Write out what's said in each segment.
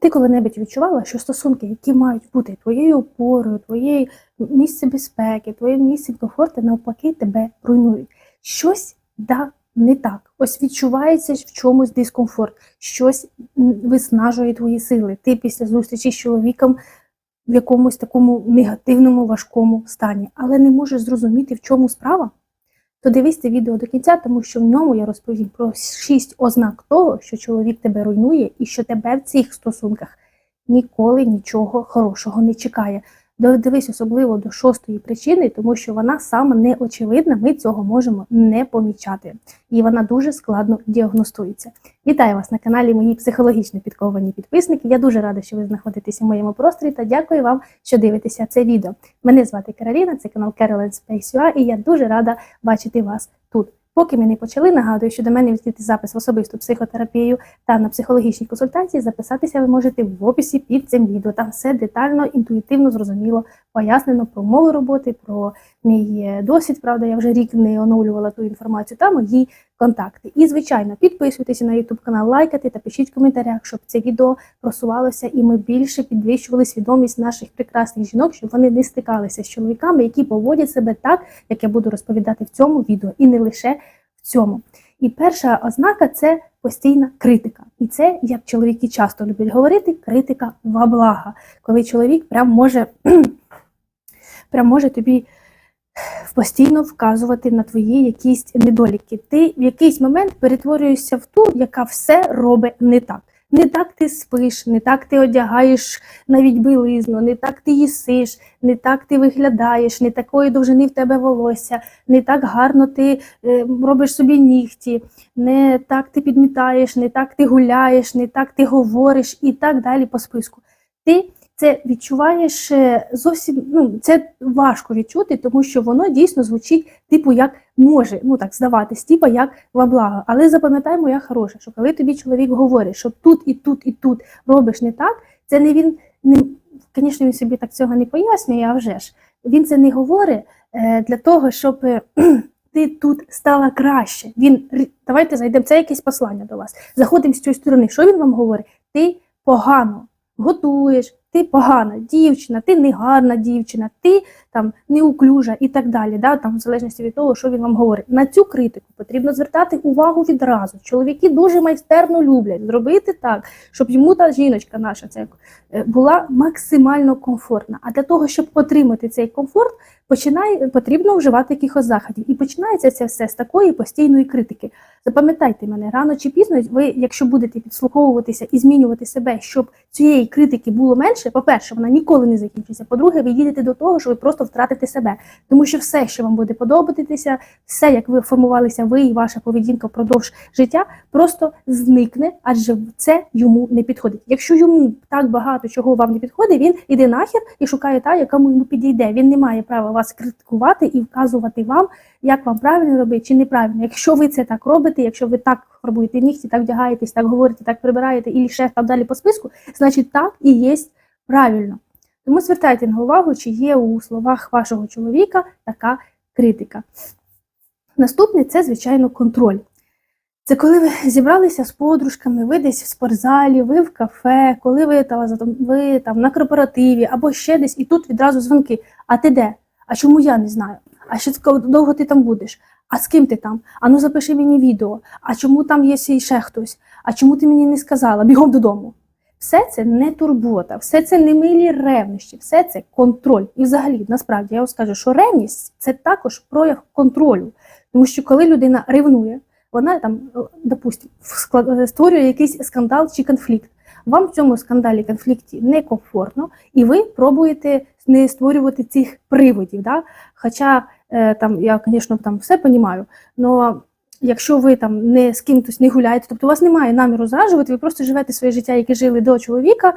Ти коли-небудь відчувала, що стосунки, які мають бути твоєю опорою, твоєю місцем безпеки, твоїм місцем комфорту, навпаки, тебе руйнують. Щось да не так. Ось відчувається в чомусь дискомфорт, щось виснажує твої сили. Ти після зустрічі з чоловіком в якомусь такому негативному, важкому стані, але не можеш зрозуміти, в чому справа. То дивись це відео до кінця, тому що в ньому я розповім про шість ознак того, що чоловік тебе руйнує і що тебе в цих стосунках ніколи нічого хорошого не чекає. Дивись особливо до шостої причини, тому що вона саме неочевидна, ми цього можемо не помічати. І вона дуже складно діагностується. Вітаю вас на каналі Мої психологічно підковані підписники. Я дуже рада, що ви знаходитесь у моєму просторі та дякую вам, що дивитеся це відео. Мене звати Кароліна, це канал Carolyn Space UA, і я дуже рада бачити вас тут. Поки ми не почали, нагадую, що до мене відкрити запис в особисту психотерапію та на психологічні консультації. Записатися ви можете в описі під цим відео. Там все детально, інтуїтивно, зрозуміло пояснено про мову роботи, про мій е, досвід. Правда, я вже рік не оновлювала ту інформацію та мої контакти. І, звичайно, підписуйтесь на YouTube канал, лайкайте та пишіть в коментарях, щоб це відео просувалося і ми більше підвищували свідомість наших прекрасних жінок, щоб вони не стикалися з чоловіками, які поводять себе так, як я буду розповідати в цьому відео, і не лише в цьому. І перша ознака це постійна критика. І це, як чоловіки часто люблять говорити, критика во благо. Коли чоловік прям може, прям може тобі постійно вказувати на твої якісь недоліки. Ти в якийсь момент перетворюєшся в ту, яка все робить не так. Не так ти спиш, не так ти одягаєш навіть білизну, не так ти їсиш, не так ти виглядаєш, не такої довжини в тебе волосся, не так гарно ти е, робиш собі нігті, не так ти підмітаєш, не так ти гуляєш, не так ти говориш і так далі по списку. Ти це відчуваєш зовсім ну це важко відчути, тому що воно дійсно звучить, типу, як може ну так здаватись, типу, як во благо. Але запам'ятай, моя хороша, що коли тобі чоловік говорить, що тут і тут, і тут робиш не так, це не він не звісно, він собі так цього не пояснює, а вже ж він це не говорить е, для того, щоб. Е, ти тут стала краще. Він давайте зайдемо. Це якесь послання до вас. Заходимо з цієї сторони. Що він вам говорить? Ти погано готуєш, ти погана дівчина, ти негарна дівчина, ти там неуклюжа і так далі. Да? Там, В залежності від того, що він вам говорить. На цю критику потрібно звертати увагу відразу. Чоловіки дуже майстерно люблять зробити так, щоб йому та жіночка наша це була максимально комфортна. А для того, щоб отримати цей комфорт, починає, потрібно вживати якихось заходів. І починається це все з такої постійної критики. Запам'ятайте мене, рано чи пізно, ви, якщо будете підслуховуватися і змінювати себе, щоб цієї критики було менше, по-перше, вона ніколи не закінчиться. По-друге, ви їдете до того, що ви просто втратите себе. Тому що все, що вам буде подобатися, все, як ви формувалися, ви і ваша поведінка впродовж життя, просто зникне, адже це йому не підходить. Якщо йому так багато чого вам не підходить, він іде нахер і шукає та, яка йому підійде. Він не має права вас критикувати і вказувати вам, як вам правильно робити чи неправильно. Якщо ви це так робите, якщо ви так фарбуєте нігті, так вдягаєтесь, так говорите, так прибираєте і ще там далі по списку, значить так і є правильно. Тому звертайте на увагу, чи є у словах вашого чоловіка така критика. Наступне це, звичайно, контроль. Це коли ви зібралися з подружками, ви десь в спортзалі, ви в кафе, коли ви там, ви там на корпоративі або ще десь, і тут відразу дзвонки. А ти де? А чому я не знаю? А що довго ти там будеш? А з ким ти там? А ну запиши мені відео. А чому там є ще хтось? А чому ти мені не сказала? Бігом додому. Все це не турбота, все це не милі ревнощі, все це контроль. І взагалі, насправді, я вам скажу, що ревність це також прояв контролю. Тому що коли людина ревнує, вона там, допустимо, створює якийсь скандал чи конфлікт. Вам в цьому скандалі конфлікті некомфортно, і ви пробуєте не створювати цих приводів. Да? Хоча е, там я, звісно, там все розумію, але якщо ви там не з кимось не гуляєте, тобто у вас немає наміру зраджувати, ви просто живете своє життя, яке жили до чоловіка.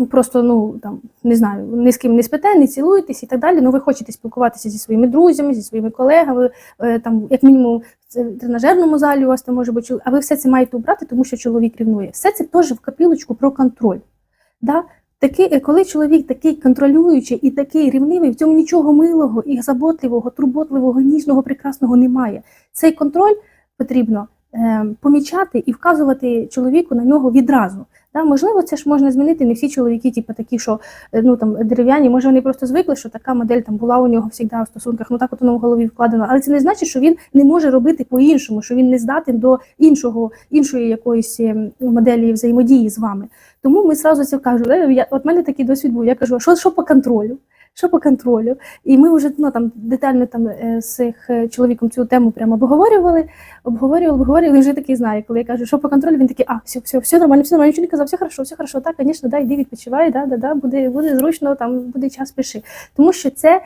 Е, Просто ну там не знаю, ні з ким не спите, не цілуєтесь і так далі. Ну ви хочете спілкуватися зі своїми друзями, зі своїми колегами, е, там, як мінімум, в тренажерному залі у вас там може бути, а ви все це маєте убрати, тому що чоловік рівнує. Все це теж в капілочку про контроль. Да? Такий, е, коли чоловік такий контролюючий і такий рівнивий, в цьому нічого милого і заботливого, турботливого, ніжного, прекрасного немає. Цей контроль потрібно е, помічати і вказувати чоловіку на нього відразу. Да, можливо, це ж можна змінити. Не всі чоловіки, типу, такі, що е, ну там дерев'яні, може вони просто звикли, що така модель там була у нього завжди в стосунках, ну так от воно в голові вкладено. Але це не значить, що він не може робити по-іншому, що він не здатен до іншого, іншої якоїсь ем, моделі взаємодії з вами. Тому ми зразу це кажу. «Е, Я от мене такий досвід був. Я кажу, що, що по контролю? Що по контролю? І ми вже ну, там детально там е, з їх, е, чоловіком цю тему прямо обговорювали, обговорювали, обговорювали. Він вже такий знає, коли я кажу, що по контролю, він такий, а, все, все, все нормально, все нормально, нічого не казав, все хорошо, все хорошо, так, звісно, да, іди відпочивай, да, да, да, буде, буде зручно, там буде час пиши. Тому що це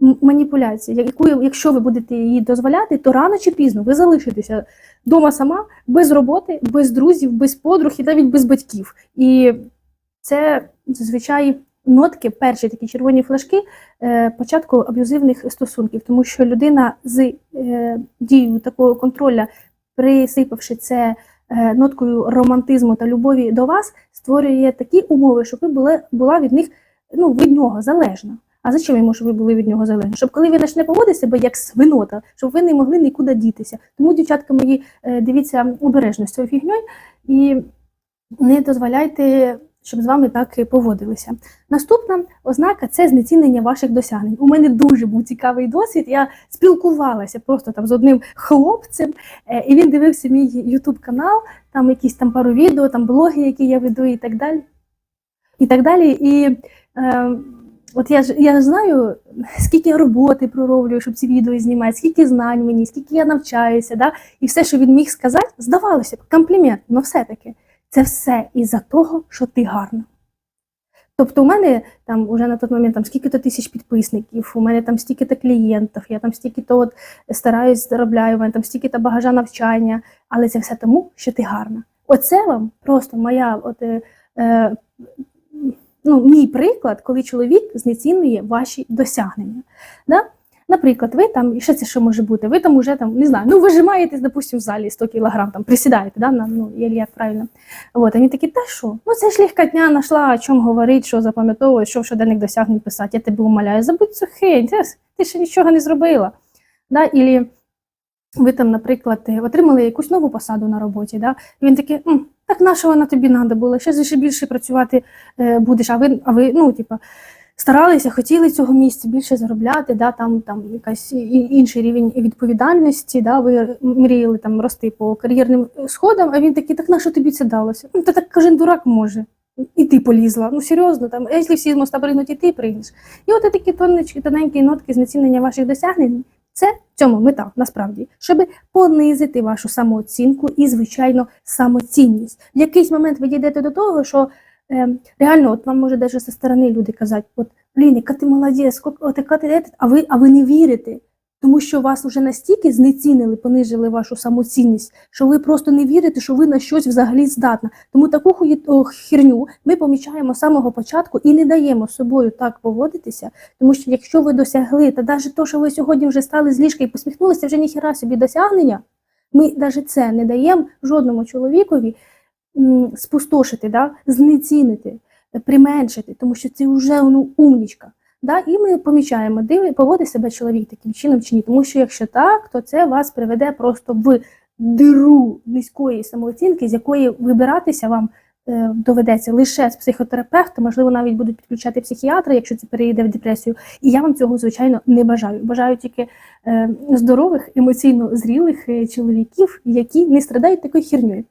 маніпуляція, яку, якщо ви будете її дозволяти, то рано чи пізно ви залишитеся вдома сама, без роботи, без друзів, без подруг і навіть без батьків. І це зазвичай нотки, перші такі червоні флажки е, початку аб'юзивних стосунків, тому що людина з е, дією такого контроля, присипавши це е, ноткою романтизму та любові до вас, створює такі умови, щоб ви були, була від них ну, від нього залежна. А зачем йому, щоб ви були від нього залежні? Щоб коли він почне поводити себе як свинота, щоб ви не могли нікуди дітися. Тому, дівчатка мої, дивіться обережно з цією фігньою і не дозволяйте, щоб з вами так поводилися. Наступна ознака це знецінення ваших досягнень. У мене дуже був цікавий досвід. Я спілкувалася просто там з одним хлопцем, е, і він дивився мій Ютуб канал, там якісь там пару відео, там блоги, які я веду, і так далі. І так далі. І е, от я ж я знаю, скільки роботи пророблюю, щоб ці відео знімати, скільки знань мені, скільки я навчаюся, да? і все, що він міг сказати, здавалося б, комплімент, але все-таки це все із-за того, що ти гарна. Тобто у мене там уже на той момент там скільки-то тисяч підписників, у мене там стільки-то клієнтів, я там стільки-то от стараюсь заробляю, у мене там стільки-то багажа навчання, але це все тому, що ти гарна. Оце вам просто моя от, е, е, ну, мій приклад, коли чоловік знецінює ваші досягнення. Да? Наприклад, ви там, і що це що може бути? Ви там уже там, не знаю, ну вижимаєтесь, допустим, в залі 100 кілограм, там присідаєте, да, на, ну, як, правильно. От, а він та що? Ну це ж легкотня знайшла, о чому говорить, що запам'ятовує, що в щоденник досягнень писати. Я тебе умоляю, забудь цю хень, ти, ще нічого не зробила. Да? Ілі ви там, наприклад, е, отримали якусь нову посаду на роботі, да? і він такий, «М, так на тобі треба була? Ще ще більше працювати е, будеш, а ви, а ви ну, типа, старалися, хотіли цього місця більше заробляти, да, там, там якась інший рівень відповідальності, да, ви мріяли там рости по кар'єрним сходам, а він такий, так на що тобі це далося? Ну, та так кожен дурак може. І ти полізла. Ну серйозно, там, якщо всі з моста пригнуть, і ти пригнеш. І от такі тоннички, тоненькі нотки знецінення ваших досягнень. Це цьому мета насправді, щоб понизити вашу самооцінку і, звичайно, самоцінність. В якийсь момент ви дійдете до того, що реально, от вам може навіть зі сторони люди казати, от блін, яка ти молодець, от яка ти, ет», а ви, а ви не вірите. Тому що вас вже настільки знецінили, понижили вашу самоцінність, що ви просто не вірите, що ви на щось взагалі здатна. Тому таку херню ми помічаємо з самого початку і не даємо собою так поводитися. Тому що якщо ви досягли, та навіть то, що ви сьогодні вже стали з ліжка і посміхнулися, вже ніхера собі досягнення. Ми навіть це не даємо жодному чоловікові спустошити, да? знецінити, применшити, тому що це вже ну, умнічка. Да? І ми помічаємо, диви, поводить себе чоловік таким чином чи ні. Тому що якщо так, то це вас приведе просто в диру низької самооцінки, з якої вибиратися вам е, доведеться лише з психотерапевтом, можливо, навіть будуть підключати психіатра, якщо це перейде в депресію. І я вам цього, звичайно, не бажаю. Бажаю тільки е, здорових, емоційно зрілих е, чоловіків, які не страдають такою хірньою.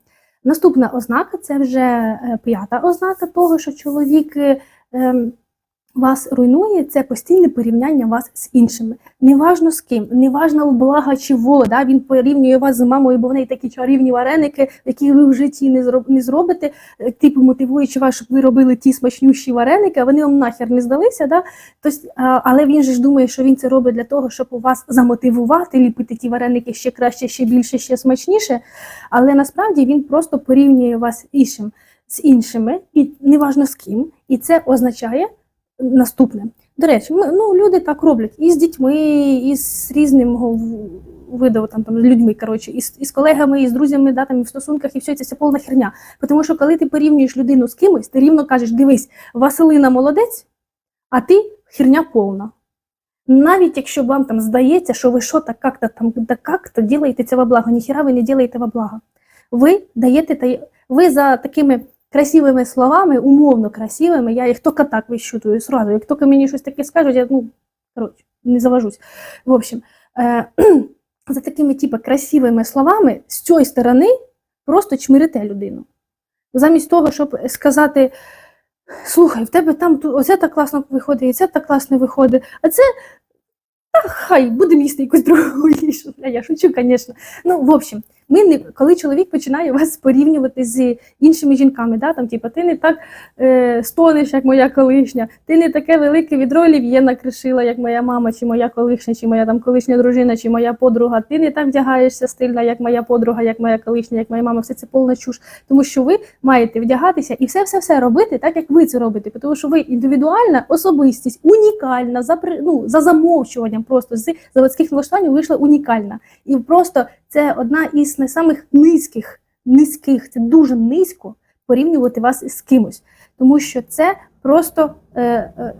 Наступна ознака це вже е, п'ята ознака того, що чоловік ем, вас руйнує, це постійне порівняння вас з іншими. Неважно з ким, неважно блага чи во, да, він порівнює вас з мамою, бо в неї такі чарівні вареники, які ви в житті не, не зробите, е, типу мотивуючи вас, щоб ви робили ті смачнющі вареники, а вони вам нахер не здалися. Да? Тобто, але він же ж думає, що він це робить для того, щоб у вас замотивувати, ліпити ті вареники ще краще, ще більше, ще смачніше. Але насправді він просто порівнює вас іншим з іншими, і неважно з ким. І це означає наступне. До речі, ми, ну, люди так роблять і з дітьми, і з різним в- виду, там, там, людьми, коротше, і з, і з колегами, і з друзями, да, там, і в стосунках, і все це, це повна херня. Тому що коли ти порівнюєш людину з кимось, ти рівно кажеш, дивись, Василина молодець, а ти херня повна. Навіть якщо вам там здається, що ви що так як-то там да як-то ділаєте це во благо, ніхіра ви не ділаєте во благо. Ви даєте ви за такими красивими словами, умовно красивими, я їх тільки так вищутую сразу. Як тільки мені щось таке скажуть, я ну, коротше, не завожусь. В общем, е, за такими типу, красивими словами з цієї сторони просто чмирите людину. Замість того, щоб сказати, слухай, в тебе там оце так класно виходить, і це так класно виходить, а це та хай будемо їсти якусь другу їжу. Я шучу, звісно. Ну, в общем, ми не, коли чоловік починає вас порівнювати з іншими жінками, да, там, типу, ти не так е, стонеш, як моя колишня, ти не таке велике відро олів'є накришила, як моя мама, чи моя колишня, чи моя там колишня дружина, чи моя подруга, ти не так вдягаєшся стильно, як моя подруга, як моя колишня, як моя мама, все це повна чуш. Тому що ви маєте вдягатися і все-все-все робити так, як ви це робите. Тому що ви індивідуальна особистість, унікальна, за, ну, за замовчуванням просто з заводських налаштувань вийшла унікальна. І просто це одна із найсамих низьких, низьких, це дуже низько порівнювати вас із кимось. Тому що це просто е, е,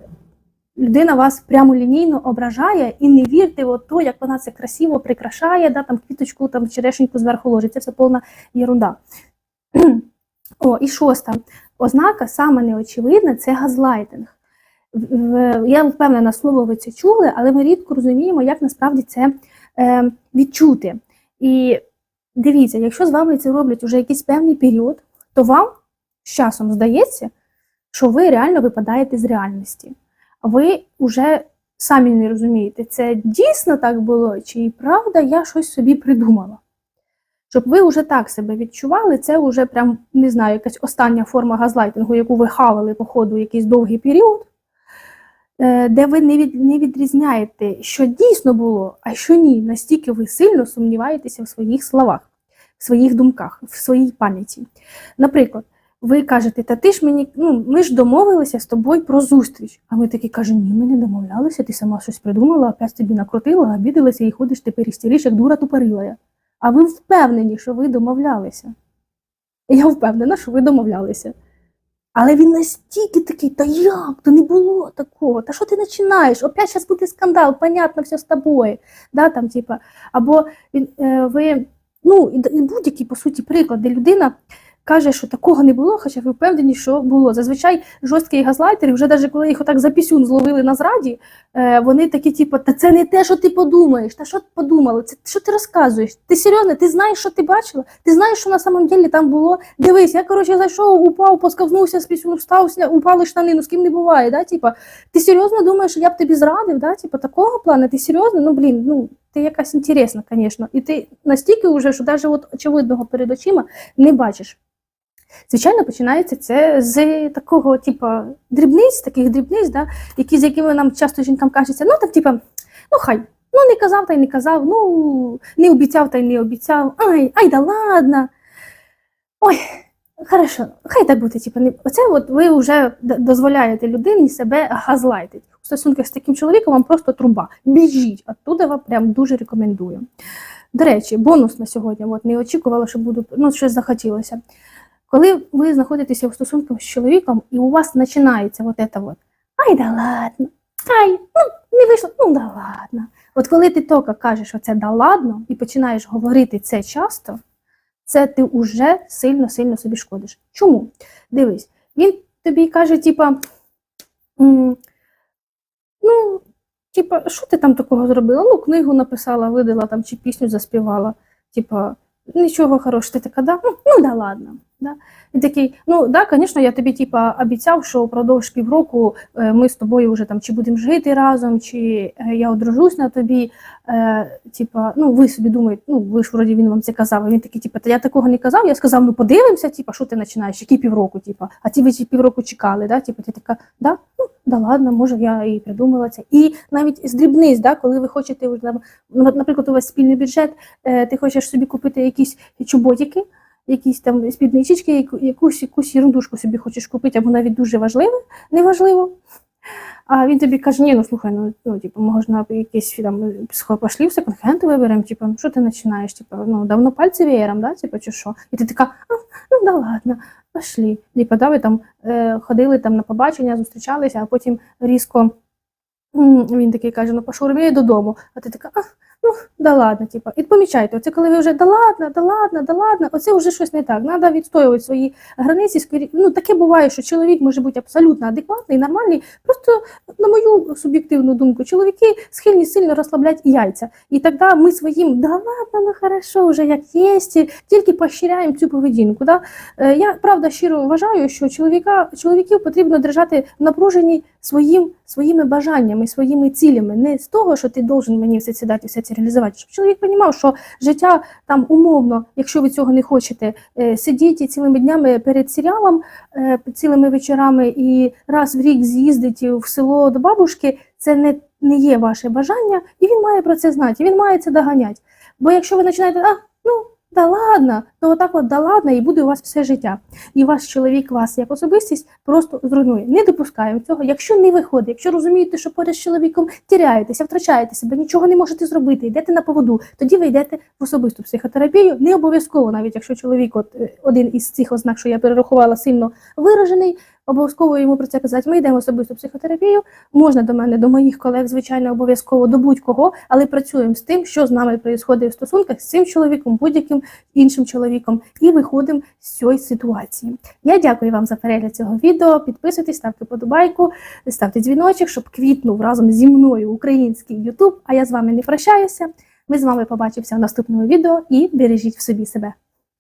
людина вас прямолінійно ображає і не вірте в то, як вона це красиво прикрашає, да, там квіточку, там черешеньку зверху ложить. Це все повна єрунда. О, і шоста ознака, саме неочевидна, це газлайтинг. Я впевнена, слово ви це чули, але ми рідко розуміємо, як насправді це е, відчути. І дивіться, якщо з вами це роблять уже якийсь певний період, то вам з часом здається, що ви реально випадаєте з реальності. Ви вже самі не розумієте, це дійсно так було, чи правда я щось собі придумала. Щоб ви вже так себе відчували, це вже прям не знаю, якась остання форма газлайтингу, яку ви хавали по ходу якийсь довгий період, де ви не, від, не відрізняєте, що дійсно було, а що ні. Настільки ви сильно сумніваєтеся в своїх словах, в своїх думках, в своїй пам'яті. Наприклад, ви кажете, та ти ж мені, ну ми ж домовилися з тобою про зустріч. А ми такі кажемо, ні, ми не домовлялися, ти сама щось придумала, опять тобі накрутила, обідалася і ходиш тепер істериш, як дура тупорила. А ви впевнені, що ви домовлялися. Я впевнена, що ви домовлялися. Але він настільки такий, та як? То не було такого. Та що ти починаєш? Опять зараз буде скандал, понятно, все з тобою. Да, там, типа, або е, ви, ну, будь-який, по суті, приклад, де людина каже, що такого не було, хоча ви впевнені, що було. Зазвичай жорсткі газлайтери, вже навіть коли їх отак за пісюн зловили на зраді, е, вони такі, типу, та це не те, що ти подумаєш, та що ти подумала, це що ти розказуєш? Ти серйозно, ти знаєш, що ти бачила? Ти знаєш, що на самом деле там було? Дивись, я коротше зайшов, упав, посковзнувся з пісюн, встав, упали штани, ну з ким не буває, да? Типа, ти серйозно думаєш, що я б тобі зрадив, да? Типа, такого плану, ти серйозно? Ну блін, ну ти якась інтересна, звісно. І ти настільки вже, що навіть от очевидного перед очима не бачиш. Звичайно, починається це з такого, типу, дрібниць, таких дрібниць, да, які, з якими нам часто жінкам кажеться, ну так, типу, ну хай, ну не казав та й не казав, ну не обіцяв та й не обіцяв, ай, ай да ладно. Ой, хорошо, хай так буде, типу, не... оце от ви вже дозволяєте людині себе газлайтити. У стосунках з таким чоловіком вам просто труба. Біжіть, оттуда вам прям дуже рекомендую. До речі, бонус на сьогодні, от не очікувала, що буду, ну, щось захотілося. Коли ви знаходитеся в стосунках з чоловіком, і у вас починається вот это вот, ай да ладно, ай, ну не вийшло, ну да ладно. От коли ти тільки кажеш оце да ладно і починаєш говорити це часто, це ти вже сильно-сильно собі шкодиш. Чому? Дивись, він тобі каже, типа, ну, типа, що ти там такого зробила? Ну, книгу написала, видала там чи пісню заспівала. Типа, нічого хорошого. Ти така, да? Ну, ну да ладно. Да? Він такий, ну да, звісно, я тобі типа обіцяв, що впродовж півроку е, ми з тобою вже там чи будемо жити разом, чи е, я одружусь на тобі. Е, типа, ну ви собі думаєте, ну ви ж вроді він вам це казав. Він такий, типа, та я такого не казав. Я сказав, ну подивимося, типа, що ти починаєш, які півроку, типа, а ті ви ці півроку чекали, да? Типа, ти така, да, ну да ладно, може я і придумала це. І навіть з дрібниць, да, коли ви хочете, наприклад, у вас спільний бюджет, е, ти хочеш собі купити якісь чоботики, якісь там спідничечки, яку- якусь якусь ерундушку собі хочеш купити, або навіть дуже важливе, неважливо. А він тобі каже, ні, ну слухай, ну, ну типу, можна якийсь там схо- пошли в секонд-хенд виберемо, типу, ну що ти починаєш? Типу, ну давно пальці веєром, да? Типу, чи що? І ти така, а, ну да ладно, пошли. Типу, да, ви там е, ходили там на побачення, зустрічалися, а потім різко він такий каже: ну пошурміє додому. А ти така, а, ну, да ладно, типу, і помічайте, оце коли ви вже да ладно, да ладно, да ладно, оце вже щось не так. Треба відстоювати свої границі. Ну, таке буває, що чоловік може бути абсолютно адекватний, нормальний. Просто, на мою суб'єктивну думку, чоловіки схильні сильно розслабляти яйця. І тоді ми своїм да ладно, ну хорошо, вже як є, тільки поощряємо цю поведінку. Да? Е, Я правда щиро вважаю, що чоловіка, чоловіків потрібно держати в напруженні своїм, своїми бажаннями, своїми цілями. Не з того, що ти должен мені все це дати, все це реалізувати. Щоб чоловік розумів, що життя там умовно, якщо ви цього не хочете, е, сидіти цілими днями перед серіалом, е, цілими вечорами і раз в рік з'їздити в село до бабушки, це не, не є ваше бажання, і він має про це знати, і він має це доганяти. Бо якщо ви починаєте, а ну да ладно, то отак от да ладно, і буде у вас все життя. І ваш чоловік вас як особистість просто зруйнує. Не допускаємо цього. Якщо не виходить, якщо розумієте, що поряд з чоловіком тіряєтеся, втрачаєте себе, нічого не можете зробити, йдете на поводу, тоді ви йдете в особисту психотерапію. Не обов'язково, навіть якщо чоловік, от е, один із цих ознак, що я перерахувала, сильно виражений. Обов'язково йому про це казати. Ми йдемо в особисту психотерапію. Можна до мене, до моїх колег, звичайно, обов'язково до будь-кого, але працюємо з тим, що з нами відбувається в стосунках з цим чоловіком, будь-яким іншим чоловіком, і виходимо з цієї ситуації. Я дякую вам за перегляд цього відео. Підписуйтесь, ставте подобайку, ставте дзвіночок, щоб квітнув разом зі мною український Ютуб. А я з вами не прощаюся. Ми з вами побачимося в наступному відео і бережіть в собі себе.